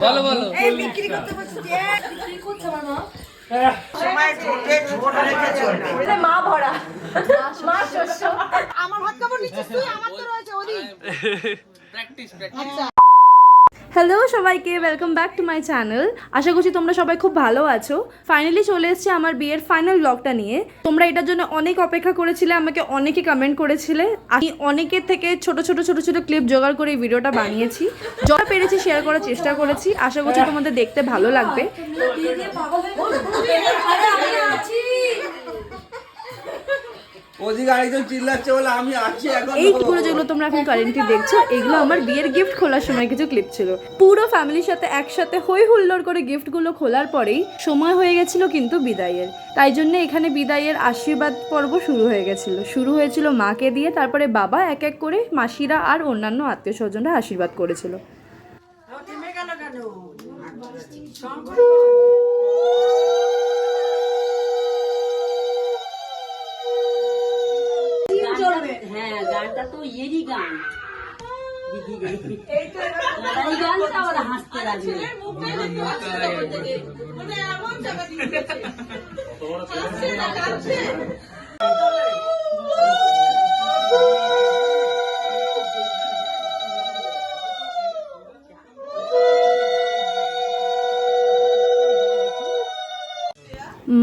বলো বলো এই বিক্রি করতে বলছি যে বিক্রি করছে আমার মা মা ভরা। মা শস্য। আমার হাত কাপড় নিচ্ছিস তুই আমার তো রয়েছে ওদিক প্র্যাকটিস প্র্যাকটিস হ্যালো সবাইকে welcome back to my channel আশা করছি তোমরা সবাই খুব ভালো আছো। ফাইনালি চলে এসেছে আমার বিয়ের ফাইনাল ব্লগটা নিয়ে। তোমরা এটার জন্য অনেক অপেক্ষা করেছিলে, আমাকে অনেকে কমেন্ট করেছিলে। আমি অনেকের থেকে ছোট ছোট ছোট ছোট ক্লিপ জোগাড় করে এই ভিডিওটা বানিয়েছি। যতটা পেরেছি শেয়ার করার চেষ্টা করেছি। আশা করছি তোমাদের দেখতে ভালো লাগবে। ওদিকে আরেকজন চিল্লাচ্ছে বলে আমি আছি এখন। এই পুরো যেগুলো তোমরা এখন কারেন্টলি দেখছ এগুলো আমার বিয়ের গিফট খোলার সময় কিছু ক্লিপ ছিল। পুরো ফ্যামিলির সাথে একসাথে হই হুল্লোড় করে গিফটগুলো খোলার পরেই সময় হয়ে গেছিল কিন্তু বিদায়ের তাই জন্য এখানে বিদায়ের আশীর্বাদ পর্ব শুরু হয়ে গেছিল। শুরু হয়েছিল মাকে দিয়ে তারপরে বাবা এক এক করে মাসিরা আর অন্যান্য আত্মীয় স্বজনরা আশীর্বাদ করেছিল। গেল হ্যাঁ তো ইয়েরই গান। এই গানটা ওরা হাসতে লাগবে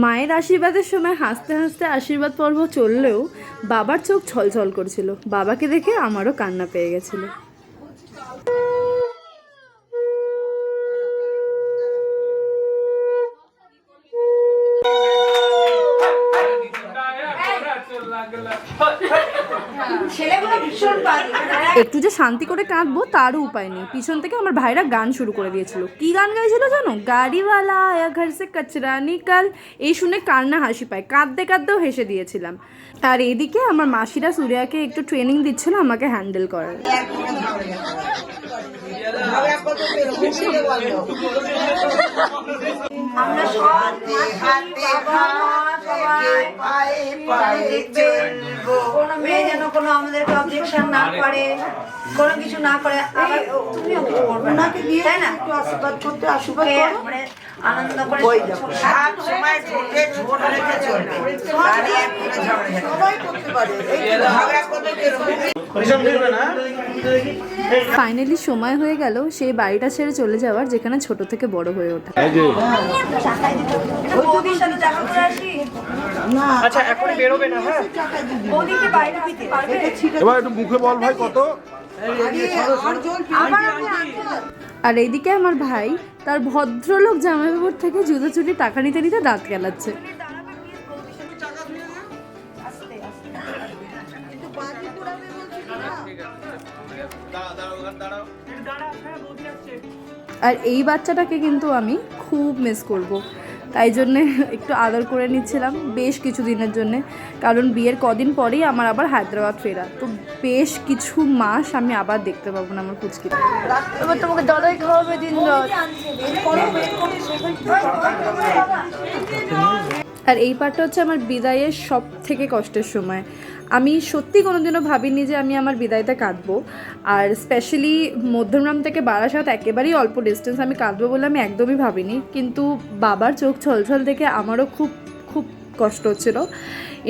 মায়ের আশীর্বাদের সময় হাসতে হাসতে আশীর্বাদ পর্ব চললেও বাবার চোখ ছলছল করছিল। বাবাকে দেখে আমারও কান্না পেয়ে গেছিল। ছেলেগুলো ভীষণ বাজে একটু যে শান্তি করে কাঁদবো তারও উপায় নেই। পিছন থেকে আমার ভাইরা গান শুরু করে দিয়েছিল। কি গান গাইছিল জানো? গাড়িওয়ালা আয়া ঘর সে কচরা নিকাল। এই শুনে কান্না হাসি পায়। কাঁদতে কাঁদতেও হেসে দিয়েছিলাম। আর এদিকে আমার মাসিরা সুরিয়াকে একটু ট্রেনিং দিচ্ছিল আমাকে হ্যান্ডেল করার। আমরা হাতে পায়ে পায়ে কোনো মেয়ে যেন কোনো আমাদেরকে অবজেকশন না করে। কোনো কিছু না করে আবার তুমিও কিছু করবে না। তাই না? একটু আশীর্বাদ করতে আশীর্বাদ করে। আনন্দ করে সব সময় ঠোঁটে ঠোঁট রেখে চলবে। দাঁড়িয়ে করে ঝগড়া সবাই করতে পারে। ঝগড়া করতে ফাইনালি সময় হয়ে গেল সেই বাড়িটা ছেড়ে চলে যাওয়ার যেখানে ছোট থেকে বড় হয়ে ওঠা। আচ্ছা এখন বেরোবে না হ্যাঁ? বৌদিকে বাইরে দিতে পারবে? এবার একটু মুখে বল ভাই কত। আর এইদিকে আমার ভাই তার ভদ্রলোক জামাইবাবুর থেকে জুতো চুরি টাকা নিতে নিতে দাঁত গেলাচ্ছে। আর এই বাচ্চাটাকে কিন্তু আমি খুব মিস করব। তাই জন্যে একটু আদর করে নিচ্ছিলাম বেশ কিছু দিনের জন্যে। কারণ বিয়ের কদিন পরেই আমার আবার হায়দ্রাবাদ ফেরা তো বেশ কিছু মাস আমি আবার দেখতে পাবো না আমার কুচকি এবার তোমাকে দাদাই খাওয়াবে দিন রাত। আর এই পার্টটা হচ্ছে আমার বিদায়ের সব থেকে কষ্টের সময়। আমি সত্যি কোনোদিনও ভাবিনি যে আমি আমার বিদায়তে কাঁদবো। আর স্পেশালি মধ্যমগ্রাম থেকে বারাসাত একেবারেই অল্প ডিস্টেন্স আমি কাঁদবো বলে আমি একদমই ভাবিনি। কিন্তু বাবার চোখ ছলছল দেখে আমারও খুব খুব কষ্ট হচ্ছিল।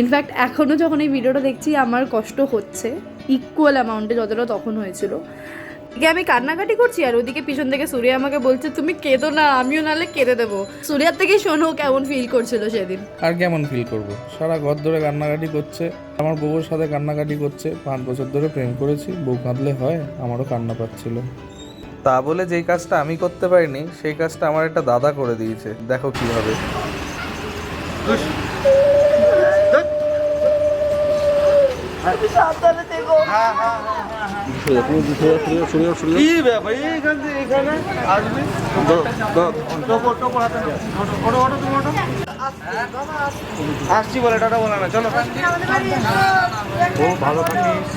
ইনফ্যাক্ট এখনও যখন এই ভিডিওটা দেখছি, আমার কষ্ট হচ্ছে ইকুয়াল অ্যামাউন্টে যতটা তখন হয়েছিল। এদিকে আমি কান্নাকাটি করছি আর ওদিকে পিছন থেকে সুরিয়া আমাকে বলছে তুমি কেঁদো না আমিও নাহলে কেঁদে দেবো। সুরিয়ার থেকে শোনো কেমন ফিল করছিল সেদিন। আর কেমন ফিল করব? সারা ঘর ধরে কান্নাকাটি করছে আমার বউর সাথে কান্নাকাটি করছে পাঁচ বছর ধরে প্রেম করেছি বউ কাঁদলে হয় আমারও কান্না পাচ্ছিল। তা বলে যেই কাজটা আমি করতে পারিনি সেই কাজটা আমার একটা দাদা করে দিয়েছে দেখো কি হবে কি ব্যাপার এইখান আসছি বলে টাটা বলে না চলো। ও ভালো থাকিস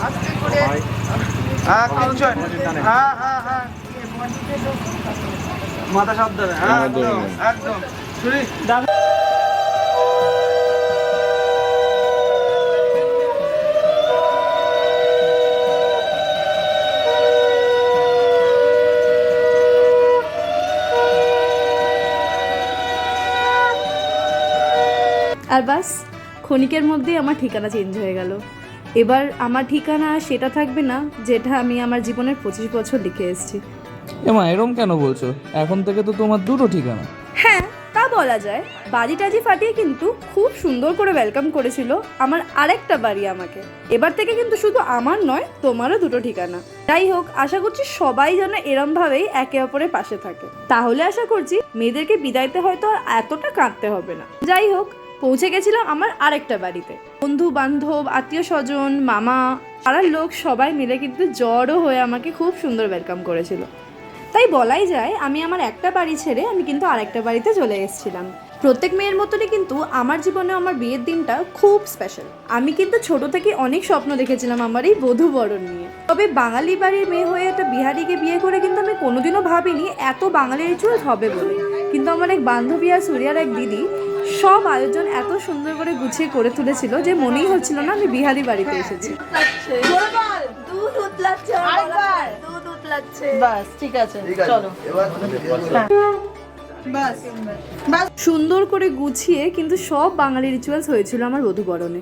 হ্যাঁ কিচ্ছু হ্যাঁ হ্যাঁ হ্যাঁ। মাথা সাবধানে হ্যাঁ একদম একদম। শুনি আর বাস ক্ষণিকের মধ্যেই আমার ঠিকানা চেঞ্জ হয়ে গেল। এবার আমার ঠিকানা সেটা থাকবে না যেটা আমি আমার জীবনের পঁচিশ বছর লিখে এসেছি। এমা এরম কেন বলছো? এখন থেকে তো তোমার দুটো ঠিকানা। হ্যাঁ তা বলা যায়। বাড়ি টাজি ফাটিয়ে কিন্তু খুব সুন্দর করে ওয়েলকাম করেছিল আমার আরেকটা বাড়ি আমাকে। এবার থেকে কিন্তু শুধু আমার নয় তোমারও দুটো ঠিকানা। যাই হোক আশা করছি সবাই যেন এরমভাবেই একে অপরের পাশে থাকে। তাহলে আশা করছি মেয়েদেরকে বিদায়তে হয়তো আর এতটা কাঁদতে হবে না। যাই হোক পৌঁছে গেছিলাম আমার আরেকটা বাড়িতে। বন্ধু বান্ধব আত্মীয় স্বজন মামা, পাড়ার লোক সবাই মিলে কিন্তু জড়ো হয়ে আমাকে খুব সুন্দর ওয়েলকাম করেছিল। তাই বলাই যায়, আমি আমার একটা বাড়ি ছেড়ে আমি কিন্তু আরেকটা বাড়িতে চলে এসেছিলাম। প্রত্যেক মেয়ের মতনই কিন্তু আমার জীবনে আমার বিয়ের দিনটা খুব স্পেশাল আমি কিন্তু ছোট থেকে অনেক স্বপ্ন দেখেছিলাম আমার এই বধূ বরণ নিয়ে। তবে বাঙালি বাড়ির মেয়ে হয়ে একটা বিহারিকে বিয়ে করে কিন্তু আমি কোনোদিনও ভাবিনি এত বাঙালি রিচুয়াল হবে বলে। কিন্তু আমার এক বান্ধবী আর সুরিয়ার এক দিদি সব আয়োজন এত সুন্দর করে গুছিয়ে করে তুলেছিল যে মনেই হচ্ছিল না আমি বিহারি বাড়িতে এসেছি। বাস ঠিক আছে চলো। বাস বাস। সুন্দর করে গুছিয়ে কিন্তু সব বাঙালি রিচুয়ালস হয়েছিল আমার বধূবরণে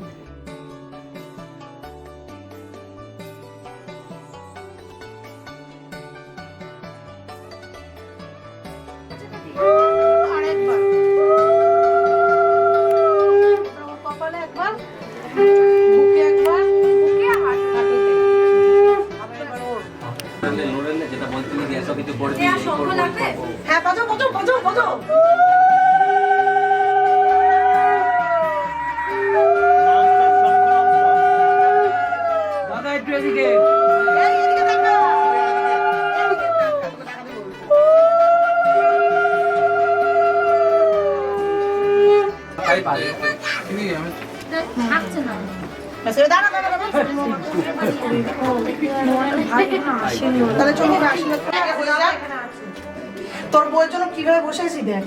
তোর বউয়ের জন্য কীভাবে বসে আছি দেখ।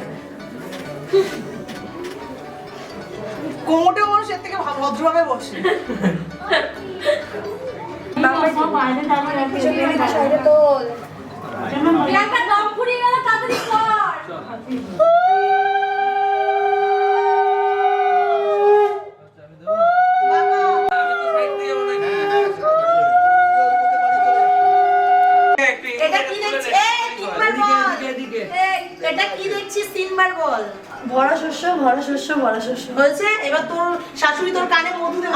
কোমোটেও মানুষ এর থেকে ভালো ভদ্রভাবে বসে। সাইডে তোল প্রিয়াঙ্কা দম ফুরিয়ে গেল তাড়াতাড়ি কর। এটা কি দেখছিস তিনবার বল। এই, এটা কি দেখছিস তিনবার বল। ভরা শস্য ভরা শস্য ভরা শস্য। হয়েছে এবার তোর শাশুড়ি তোর কানে মধু দেবে।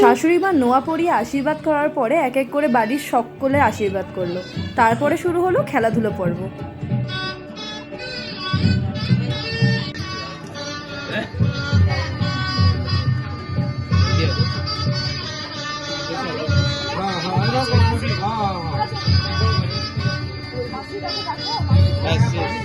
শাশুড়ি মা নোয়া পরিয়ে আশীর্বাদ করার পরে এক এক করে বাড়ির সকলে আশীর্বাদ করল। তারপরে শুরু হলো খেলাধুলো পর্ব। crisis.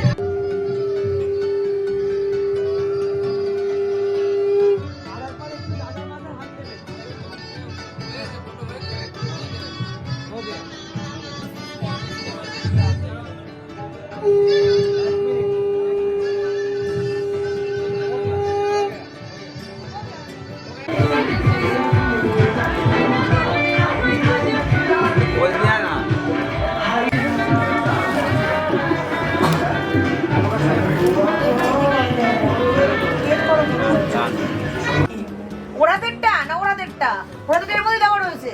না ওরাদেরটা ওরাদের এর মধ্যে দেওয়া রয়েছে।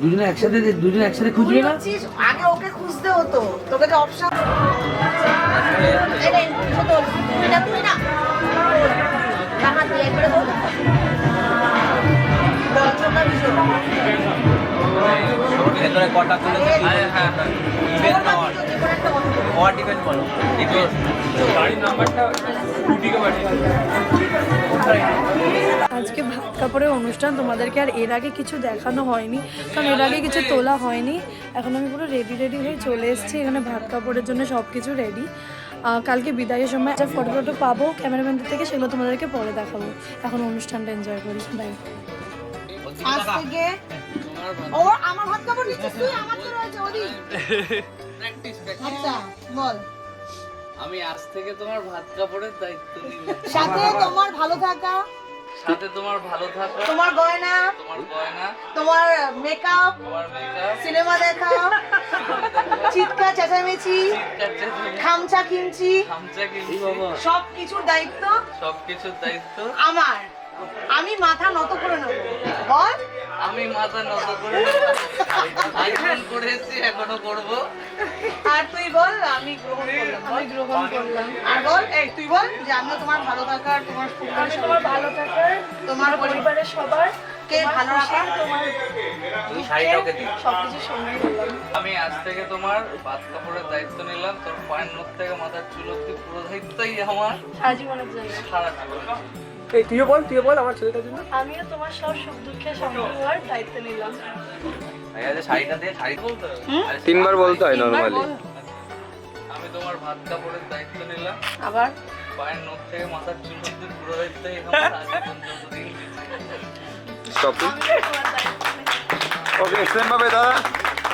দুজনে একসাথে দুজনে একসাথে তুই ভাবছিস আগে ওকে খুঁজতে হতো। তোকে তো অপশন এটা তুই না। টাকা দিয়ে একবারে বল। কটা হ্যাঁ হ্যাঁ। বলো। গাড়ির নাম্বারটা আজকে ভাত কাপড়ের অনুষ্ঠান তোমাদেরকে আর এর আগে কিছু দেখানো হয়নি কারণ এর আগে কিছু তোলা হয়নি। এখন আমি পুরো রেডি রেডি হয়ে চলে এসেছি এখানে ভাত কাপড়ের জন্য সব কিছু রেডি কালকে বিদায়ের সময় একটা ফটো ফটো পাবো ক্যামেরাম্যানদের থেকে সেগুলো তোমাদেরকে পরে দেখাবো। এখন অনুষ্ঠানটা এনজয় করি বাই আজ থেকে ও আমার ভাত কাপড় নিচ্ছিস তুই? আমার তো রয়েছে ওদি আচ্ছা বল। আমি আজ থেকে তোমার ভাত কাপড়ের দায়িত্ব নিলাম। সাথে তোমার ভালো থাকা। সাথে তোমার ভালো থাকা। তোমার গয়না। তোমার গয়না। তোমার মেকআপ তোমার মেকআপ সিনেমা দেখা চিৎকার চেঁচামেচি। খামচা কিনছি। খামচা কিনছি। সব কিছুর দায়িত্ব সবকিছুর দায়িত্ব। আমার। আমি মাথা নত করে নেব। বল। আমি মাথা নত করে এখন করেছি এখনও করব। আর তুই বল আমি গ্রহণ করলাম। আমি গ্রহণ করলাম। আর বল এই তুই বল যে আমিও তোমার ভালো থাকার তোমার পরিবারের তোমার ভালো থাকার তোমার পরিবারের সবার কে ভালো রাখার? তোমার শাড়িটাকে দিই সবকিছু সঙ্গে করলাম আমি আজ থেকে তোমার ভাত কাপড়ের দায়িত্ব নিলাম তোর পায়ের নখ থেকে মাথার চুল অব্দি পুরো দায়িত্বই আমার। সারা জীবনের জন্য। সারা জীবন এই তুইও বল তুইও বল আমার ছেলেটার জন্য। আমিও তোমার সব সুখ হওয়ার দায়িত্ব নিলাম। শাড়িটা দিয়ে শাড়ি বলতে তিনবার বলতে হয় নর্মালি আমি তোমার ভাত কাপড়ের দায়িত্ব নিলাম। আবার? পায়ের নখ থেকে মাথার চুল অব্দি পুরো স্টপ ওকে সেম ভাবে দাদা।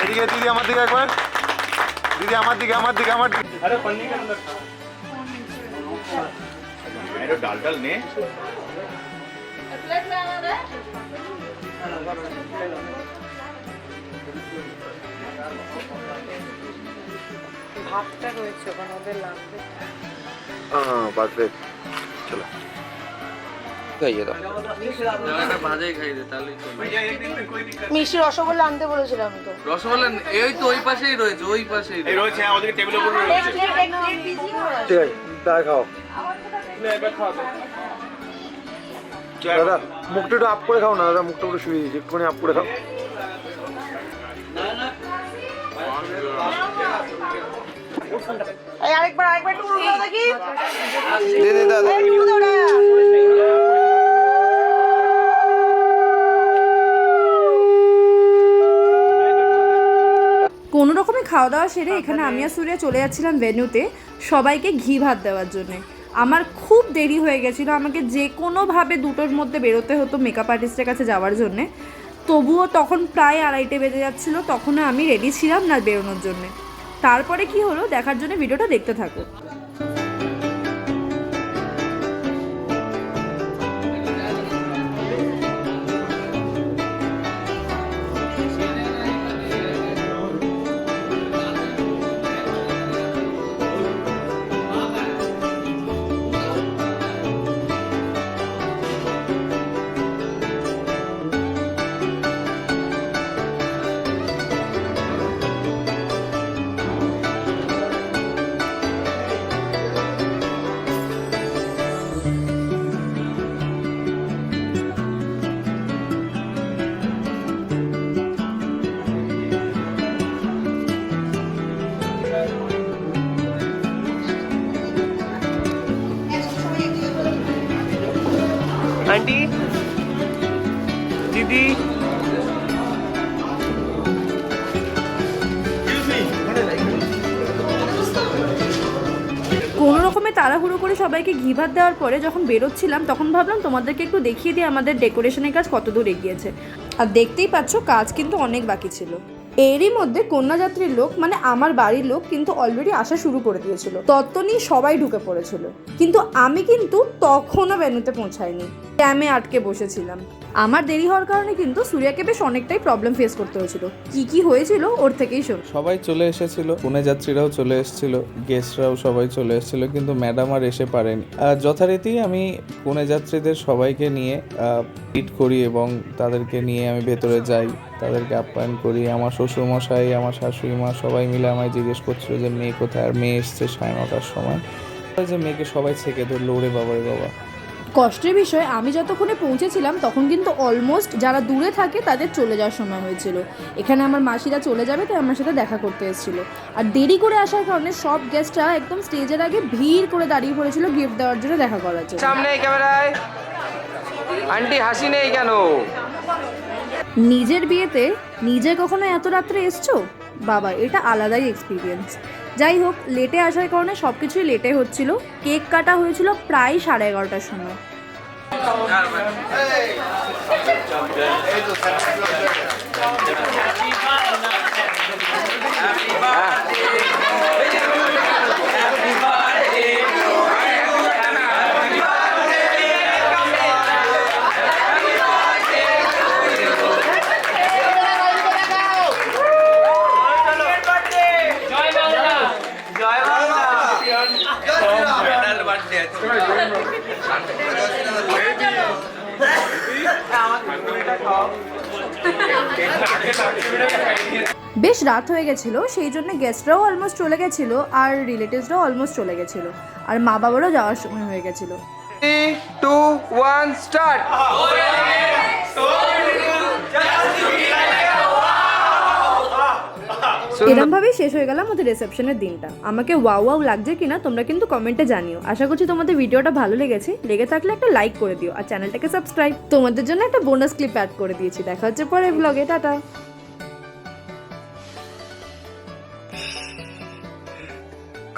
এদিকে দিদি আমার দিকে একবার। দিদি আমার দিকে আমার দিকে আমার দিকে। আরে পন্নি একটু ডাল ডাল নে ভাতটা রয়েছে ওদের লাগবে হ্যাঁ পারফেক্ট চলো মিষ্টি রসগোল্লা আনতে বলেছিলাম তো রসগোল্লা এই তো ওই পাশেই রয়েছে ওই পাশেই রয়েছে ঠিক আছে খাও দাদা মুখটা একটু আপ করে খাও না দাদা মুখটা একটু শুয়ে দিয়েছি একটুখানি আপ করে খাও। আরেকবার আরেকবার একটু দেখি। দে দে দাদা। এই টুকু দে ওটা। কোনো রকমে খাওয়া দাওয়া সেরে এখানে আমি আর সুরিয়া চলে যাচ্ছিলাম ভেন্যুতে সবাইকে ঘি ভাত দেওয়ার জন্যে। আমার খুব দেরি হয়ে গেছিল। আমাকে যে কোনোভাবে দুটোর মধ্যে বেরোতে হতো মেকআপ আর্টিস্টের কাছে যাওয়ার জন্যে। তবুও তখন প্রায় আড়াইটে বেজে যাচ্ছিল, তখনও আমি রেডি ছিলাম না বেরোনোর জন্যে। তারপরে কি হলো? দেখার জন্য ভিডিওটা দেখতে থাকো। আন্টি? দিদি? কোনো রকমে তাড়াহুড়ো করে সবাইকে ঘি ভাত দেওয়ার পরে যখন বেরোচ্ছিলাম, তখন ভাবলাম তোমাদেরকে একটু দেখিয়ে দিই আমাদের ডেকোরেশনের কাজ কত দূর এগিয়েছে। আর দেখতেই পাচ্ছ, কাজ কিন্তু অনেক বাকি ছিল। এরই মধ্যে কন্যাযাত্রীর লোক মানে আমার বাড়ির লোক, কিন্তু অলরেডি আসা শুরু করে দিয়েছিল। তত্ত্ব নিয়ে সবাই ঢুকে পড়েছিল। কিন্তু আমি কিন্তু তখনও ভেন্যুতে পৌঁছাইনি। জ্যামে আটকে বসেছিলাম। আমার দেরি হওয়ার কারণে কিন্তু সূর্যাকে বেশ অনেকটাই প্রবলেম ফেস করতে হয়েছিল। কি কি হয়েছিল, ওর থেকেই শোন সবাই চলে এসেছিল পুনে যাত্রীরাও চলে এসেছিল গেস্টরাও সবাই চলে এসেছিল, কিন্তু ম্যাডাম আর এসে পারেনি। যথারীতি আমি পুনে যাত্রীদের সবাইকে নিয়ে পিট করি এবং তাদেরকে নিয়ে আমি ভেতরে যাই। তাদেরকে আপ্যায়ন করি। আমার শ্বশুরমশাই আমার শাশুড়ি মা সবাই মিলে আমায় জিজ্ঞেস করছিল যে মেয়ে কোথায়? আর মেয়ে এসছে সাড়ে নটার সময়। যে মেয়েকে সবাই ছেঁকে ধরলো ওরে বাবা রে বাবা। কষ্টের বিষয় আমি যতক্ষণে পৌঁছেছিলাম তখন কিন্তু অলমোস্ট যারা দূরে থাকে তাদের চলে যাওয়ার সময় হয়েছিল। এখানে আমার মাসিরা চলে যাবে তাই আমার সাথে দেখা করতে এসেছিল। আর দেরি করে আসার কারণে সব গেস্টরা একদম স্টেজের আগে ভিড় করে দাঁড়িয়ে পড়েছিল গিফট দেওয়ার জন্য দেখা করার জন্য। সামনে ক্যামেরায়। আন্টি হাসি নেই কেন? নিজের বিয়েতে নিজে কখনো এত রাত্রে এসছো? বাবা, এটা আলাদাই এক্সপিরিয়েন্স যাই হোক লেটে আসার কারণে সব কিছুই লেটে হচ্ছিল। কেক কাটা হয়েছিল প্রায় সাড়ে এগারোটার সময়। বেশ রাত হয়ে গেছিল সেই জন্য গেস্টরাও অলমোস্ট চলে গেছিল আর রিলেটিভসরাও অলমোস্ট চলে গেছিল। আর মা বাবারও যাওয়ার সময় হয়ে গেছিল। থ্রি টু ওয়ান স্টার্ট এরম ভাবেই শেষ হয়ে গেল আমাদের রিসেপশনের দিনটা। আমাকে ওয়াও ওয়াও লাগছে কিনা তোমরা কিন্তু কমেন্টে জানিও। আশা করছি তোমাদের ভিডিওটা ভালো লেগেছে। লেগে থাকলে একটা লাইক করে দিও আর চ্যানেলটাকে সাবস্ক্রাইব তোমাদের জন্য একটা বোনাস ক্লিপ অ্যাড করে দিয়েছি। দেখা হচ্ছে পরে ব্লগে টাটা।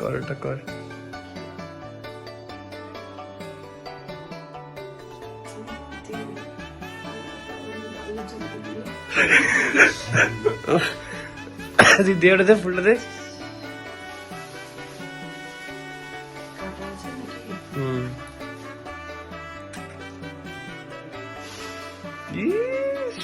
করটা কর। দে ওটা দে ফুলটা দে হুম ইস।